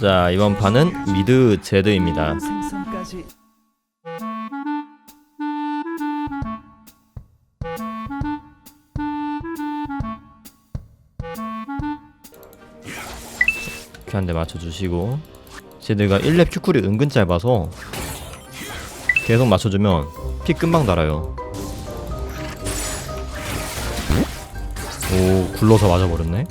자 이번 판은 미드 제드입니다. 생선까지 이렇게 한 대 맞춰주시고 제드가 1렙 큐쿨이 은근 짧아서 계속 맞춰주면 피 금방 달아요. 오 굴러서 맞아버렸네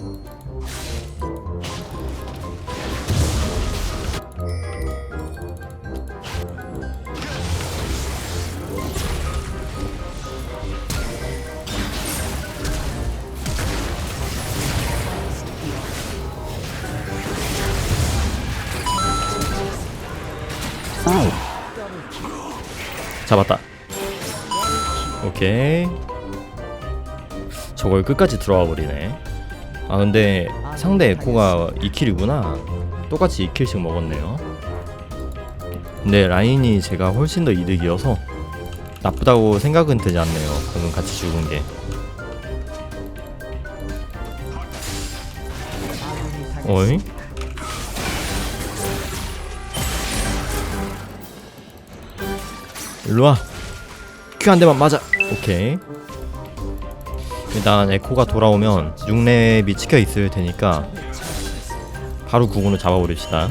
잡았다. 오케이. 저걸 끝까지 들어와 버리네. 아 근데 상대 에코가 2킬이구나. 똑같이 2킬씩 먹었네요. 근데 라인이 제가 훨씬 더 이득이어서 나쁘다고 생각은 되지 않네요. 방금 같이 죽은 게. 어이? 일로와. 큐 한 대만 맞아. 오케이. 일단 에코가 돌아오면 6렙이 찍혀 있을 테니까 바로 구근을 잡아버립시다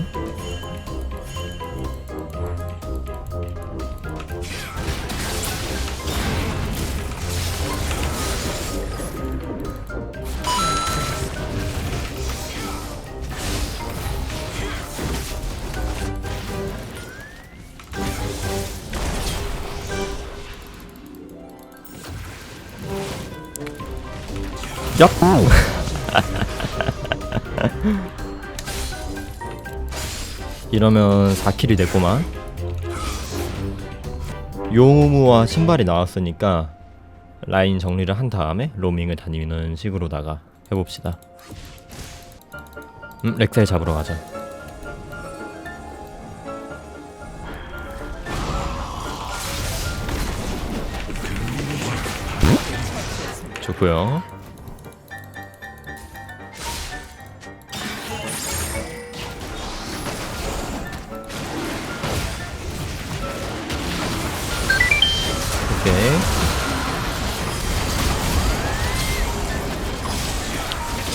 얍! 이러면 4킬이 됐구만. 용우무와 신발이 나왔으니까 라인 정리를 한 다음에 로밍을 다니는 식으로다가 해봅시다. 음 렉사이 잡으러 가자. 좋고요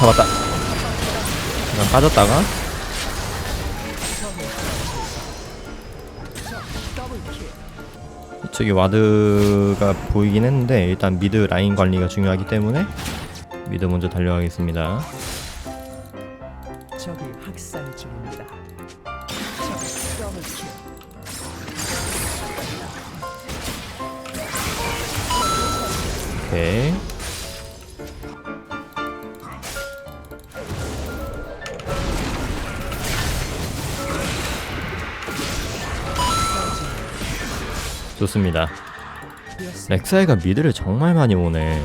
잡았다. 잠깐 빠졌다가. 저기 와드가 보이긴 했는데 일단 미드 라인 관리가 중요하기 때문에 미드 먼저 달려가겠습니다. 적이 학살 중입니다. 적 더블 킬. 오케이. 좋습니다. 렉사이가 미드를 정말 많이 오네.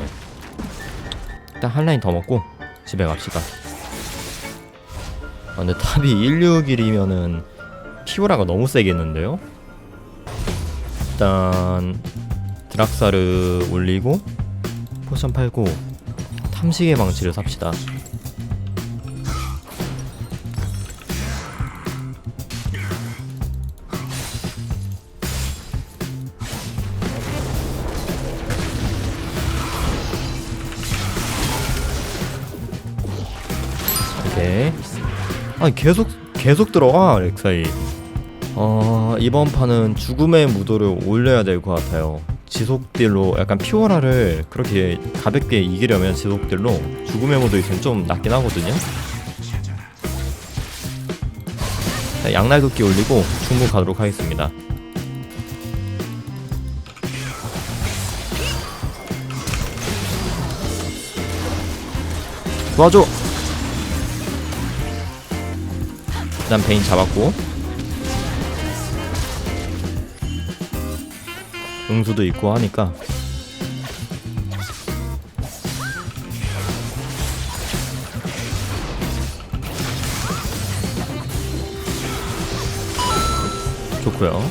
일단 한 라인 더 먹고 집에 갑시다. 아, 근데 탑이 161이면은 피오라가 너무 세겠는데요? 일단 드락사를 올리고 포션 팔고 탐식의 망치를 삽시다. 오케이. 아니 계속 계속 들어가 렉사이. 어 이번 판은 죽음의 무도를 올려야 될 것 같아요. 지속딜로 약간 피오라를 그렇게 가볍게 이기려면 지속딜로 죽음의 무도 있으면 좀 낫긴 하거든요. 자, 양날 도끼 올리고 충분 가도록 하겠습니다. 도와줘. 일단 베인 잡았고. 응수도 있고 하니까. 좋고요.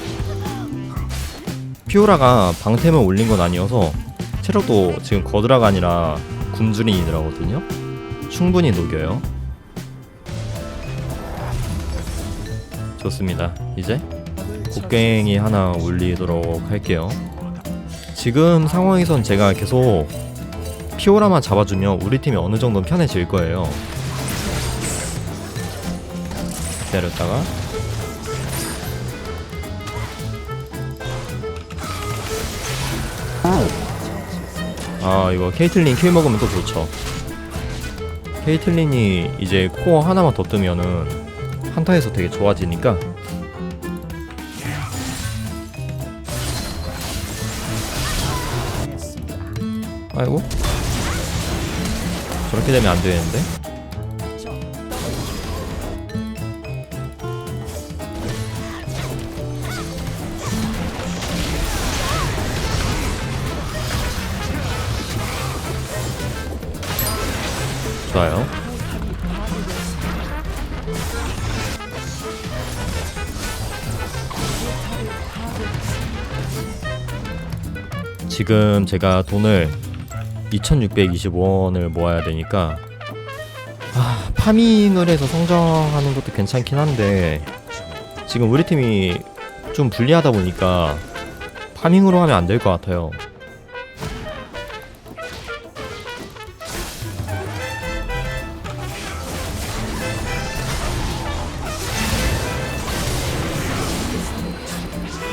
피오라가 방템을 올린 건 아니어서 체력도 지금 거드라가 아니라 굶주린이더라거든요. 충분히 녹여요 좋습니다. 이제 곡괭이 하나 올리도록 할게요. 지금 상황에선 제가 계속 피오라만 잡아주면 우리 팀이 어느 정도 편해질 거예요. 기다렸다가 아 이거 케이틀린 킬 먹으면 또 좋죠. 케이틀린이 이제 코어 하나만 더 뜨면은 한타에서 되게 좋아지니까. 아이고. 저렇게 되면 안 되는데? 좋아요 지금 제가 돈을 2625원을 모아야 되니까 아, 파밍을 해서 성장하는 것도 괜찮긴 한데 지금 우리 팀이 좀 불리하다 보니까 파밍으로 하면 안 될 것 같아요.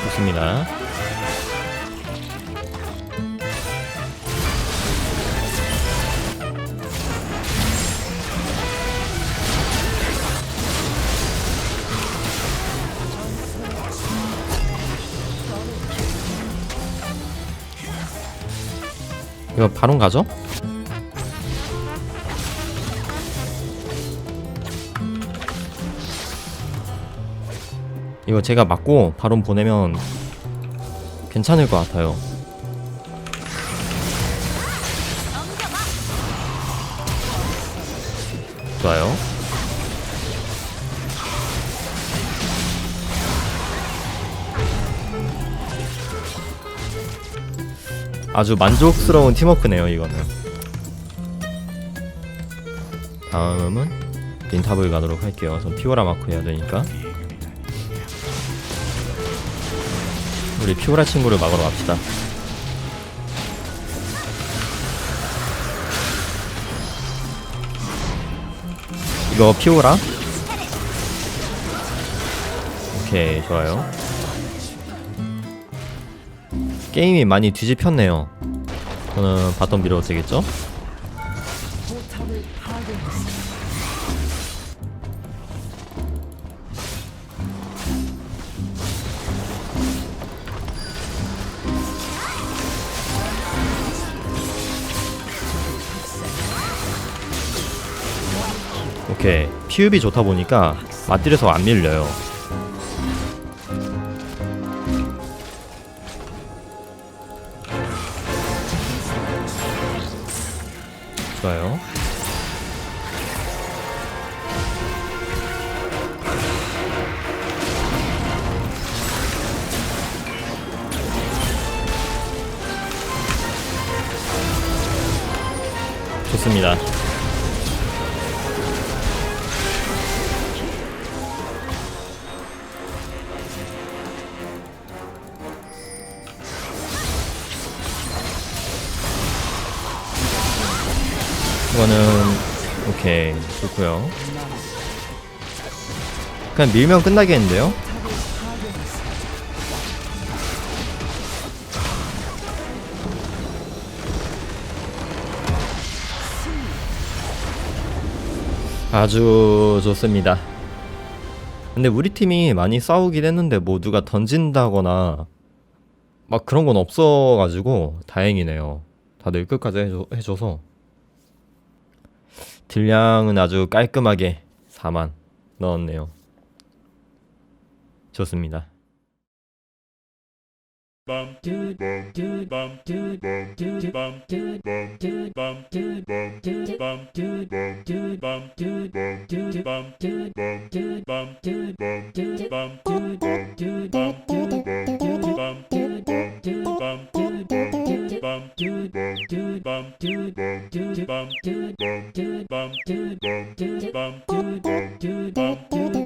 좋습니다. 이거 바론 가죠? 이거 제가 맞고 바론 보내면 괜찮을 것 같아요. 좋아요. 아주 만족스러운 팀워크네요 이거는. 다음은 린탑을 가도록 할게요. 전 피오라 마크 해야 되니까. 우리 피오라 친구를 막으러 갑시다. 이거 피오라? 오케이 좋아요 게임이 많이 뒤집혔네요. 저는 바텀 밀어도 파괴했습니다. 오케이. 피읍이 좋다 보니까 맞딜에서 안 밀려요. 좋아요. 좋습니다. 이거는 오케이 좋고요. 그냥 밀면 끝나겠는데요? 아주 좋습니다. 근데 우리 팀이 많이 싸우긴 했는데 뭐 누가 던진다거나 막 그런 건 없어가지고 다행이네요. 다들 끝까지 해줘, 해줘서 딜량은 아주 깔끔하게 4만 넣었네요. 좋습니다. bum bum bum bum